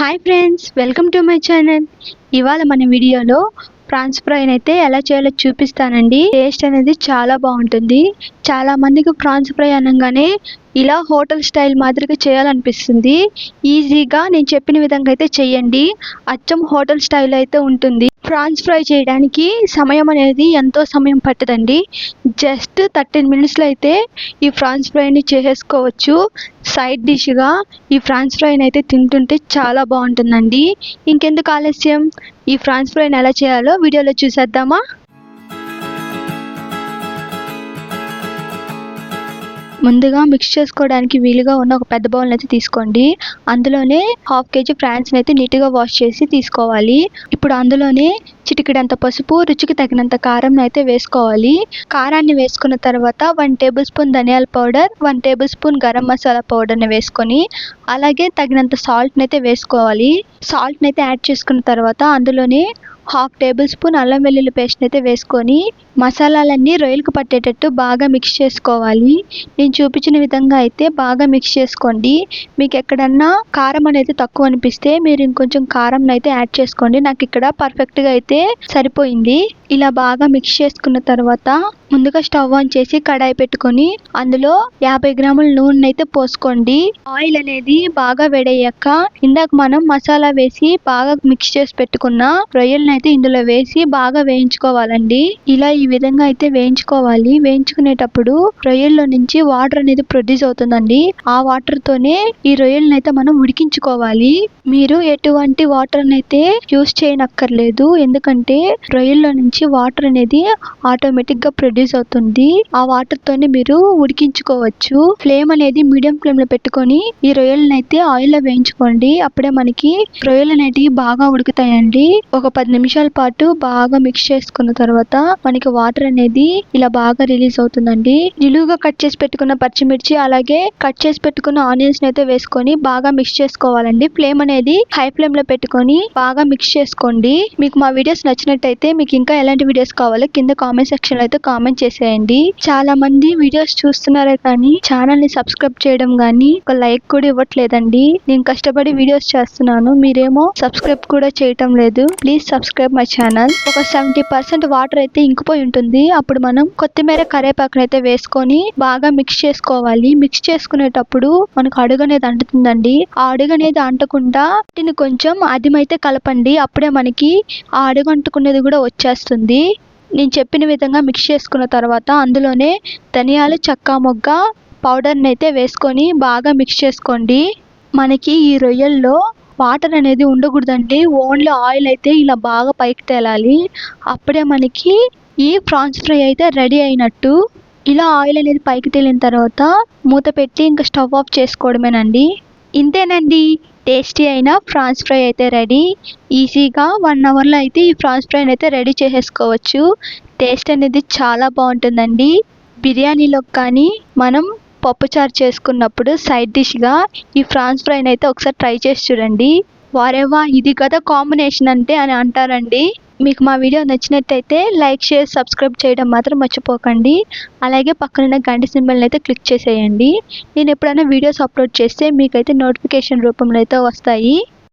Hi friends welcome to my channel ఇవాళ మన వీడియోలో ప్రాన్స్ ఫ్రైని అయితే ఎలా చేయాలో చూపిస్తానండి. టేస్ట్ అనేది చాలా బాగుంటుంది. చాలా మందికి ప్రాన్స్ ఫ్రై అనగానే ఇలా హోటల్ స్టైల్ మాదిరిగా చేయాలనిపిస్తుంది. ఈజీగా నేను చెప్పిన విధంగా అయితే చెయ్యండి. అచ్చం హోటల్ స్టైల్ అయితే ఉంటుంది. ఫ్రాన్స్ ఫ్రై చేయడానికి సమయం అనేది ఎంతో సమయం పట్టదండి. జస్ట్ థర్టీన్ మినిట్స్లో అయితే ఈ ఫ్రాన్స్ ఫ్రైని చేసేసుకోవచ్చు. సైడ్ డిష్గా ఈ ఫ్రాన్స్ ఫ్రైని అయితే తింటుంటే చాలా బాగుంటుందండి. ఇంకెందుకు ఆలస్యం? ఈ ఫ్రాన్స్ ఫ్రైని ఎలా చేయాలో వీడియోలో చూసేద్దామా? ముందుగా మిక్స్ చేసుకోవడానికి వీలుగా ఉన్న ఒక పెద్ద బౌల్ అయితే తీసుకోండి. అందులోనే హాఫ్ కేజీ ఫ్రాన్స్ అయితే నీట్గా వాష్ చేసి తీసుకోవాలి. ఇప్పుడు అందులోనే చిటికిడంత పసుపు రుచికి తగినంత కారం అయితే వేసుకోవాలి. కారాన్ని వేసుకున్న తర్వాత వన్ టేబుల్ స్పూన్ ధనియాల powder one tablespoon garam masala పౌడర్ని వేసుకొని అలాగే తగినంత సాల్ట్ని అయితే వేసుకోవాలి. సాల్ట్ని అయితే యాడ్ చేసుకున్న తర్వాత అందులోనే హాఫ్ టేబుల్ స్పూన్ అల్లం వెల్లుల్లి పేస్ట్ అయితే వేసుకొని మసాలాలన్నీ రొయ్యలకు పట్టేటట్టు బాగా మిక్స్ చేసుకోవాలి. నేను చూపించిన విధంగా అయితే బాగా మిక్స్ చేసుకోండి. మీకు ఎక్కడన్నా కారం అనేది తక్కువ అనిపిస్తే మీరు ఇంకొంచెం కారం అయితే యాడ్ చేసుకోండి. నాకు ఇక్కడ పర్ఫెక్ట్గా అయితే సరిపోయింది. ఇలా బాగా మిక్స్ చేసుకున్న తర్వాత ముందుగా స్టవ్ ఆన్ చేసి కడాయి పెట్టుకొని అందులో యాభై గ్రాముల నూనె అయితే పోసుకోండి. ఆయిల్ అనేది బాగా వేడయ్యాక ఇందాక మనం మసాలా వేసి బాగా మిక్స్ చేసి పెట్టుకున్న రొయ్యలను అయితే ఇందులో వేసి బాగా వేయించుకోవాలండి. ఇలా ఈ విధంగా అయితే వేయించుకోవాలి. వేయించుకునేటప్పుడు రొయ్యల్లో నుంచి వాటర్ అనేది ప్రొడ్యూస్ అవుతుందండి. ఆ వాటర్ తోనే ఈ రొయ్యలను అయితే మనం ఉడికించుకోవాలి. మీరు ఎటువంటి వాటర్ అయితే యూస్ చేయనక్కర్లేదు. ఎందుకంటే రొయ్యల్లో నుంచి వాటర్ అనేది ఆటోమేటిక్గా ప్రొడ్యూస్ అవుతుంది. ఆ వాటర్ తోనే మీరు ఉడికించుకోవచ్చు. ఫ్లేమ్ అనేది మీడియం ఫ్లేమ్లో పెట్టుకొని ఈ రొయ్యలను అయితే ఆయిల్లో వేయించుకోండి. అప్పుడే మనకి రొయ్యలు అనేటివి బాగా ఉడుకుతాయండి. ఒక పది నిమిషం పాటు బాగా మిక్స్ చేసుకున్న తర్వాత మనకి వాటర్ అనేది ఇలా బాగా రిలీజ్ అవుతుందండి. నిలువుగా కట్ చేసి పెట్టుకున్న పచ్చిమిర్చి అలాగే కట్ చేసి పెట్టుకున్న ఆనియన్స్ అయితే వేసుకొని బాగా మిక్స్ చేసుకోవాలండి. ఫ్లేమ్ అనేది హై ఫ్లేమ్లో పెట్టుకొని బాగా మిక్స్ చేసుకోండి. మీకు మా వీడియోస్ నచ్చినట్టయితే మీకు ఇంకా ఎలాంటి వీడియోస్ కావాలో కింద కామెంట్ సెక్షన్లో అయితే కామెంట్ చేసేయండి. చాలా మంది వీడియోస్ చూస్తున్నారే కానీ ఛానల్ని సబ్స్క్రైబ్ చేయడం గానీ ఒక లైక్ కూడా ఇవ్వట్లేదండి. నేను కష్టపడి వీడియోస్ చేస్తున్నాను. మీరేమో సబ్స్క్రైబ్ కూడా చేయటం లేదు. ప్లీజ్ సబ్స్క్రైబ్ మై ఛానల్ ఒక సెవెంటీ పర్సెంట్ వాటర్ అయితే ఇంకిపోయి ఉంటుంది. అప్పుడు మనం కొత్తిమీర కరేపాకును అయితే వేసుకొని బాగా మిక్స్ చేసుకోవాలి. మిక్స్ చేసుకునేటప్పుడు మనకు అడుగు అనేది అంటుతుందండి. ఆ అడుగు అనేది అంటకుండా వాటిని కొంచెం అదిమైతే కలపండి. అప్పుడే మనకి ఆ అడుగు అంటుకునేది కూడా వచ్చేస్తుంది. నేను చెప్పిన విధంగా మిక్స్ చేసుకున్న తర్వాత అందులోనే ధనియాలు చక్కా మొగ్గ పౌడర్ని అయితే వేసుకొని బాగా మిక్స్ చేసుకోండి. మనకి ఈ రొయ్యల్లో వాటర్ అనేది ఉండకూడదండి. ఓన్లీ ఆయిల్ అయితే ఇలా బాగా పైకి తేలాలి. అప్పుడే మనకి ఈ ప్రాన్స్ ఫ్రై అయితే రెడీ అయినట్టు. ఇలా ఆయిల్ అనేది పైకి తేలిన తర్వాత మూత పెట్టి ఇంకా స్టవ్ ఆఫ్ చేసుకోవడమేనండి. ఇంతేనండి. టేస్టీ అయిన ఫ్రాన్స్ ఫ్రై అయితే రెడీ. ఈజీగా వన్ అవర్లో అయితే ఈ ఫ్రాన్స్ ఫ్రైని అయితే రెడీ చేసేసుకోవచ్చు. టేస్ట్ అనేది చాలా బాగుంటుందండి. బిర్యానీలో కానీ మనం పప్పుచారు చేసుకున్నప్పుడు సైడ్ డిష్గా ఈ ఫ్రాన్స్ ఫ్రైని అయితే ఒకసారి ట్రై చేసి చూడండి. వారేవా ఇది కదా కాంబినేషన్ అంటే అని అంటారండి. మీకు మా వీడియో నచ్చినట్టయితే లైక్ షేర్ సబ్స్క్రైబ్ చేయడం మాత్రం మర్చిపోకండి. అలాగే పక్కనున్న గంట సింబల్ని అయితే క్లిక్ చేసేయండి. నేను ఎప్పుడైనా వీడియోస్ అప్లోడ్ చేస్తే మీకైతే నోటిఫికేషన్ రూపంలో అయితే వస్తాయి.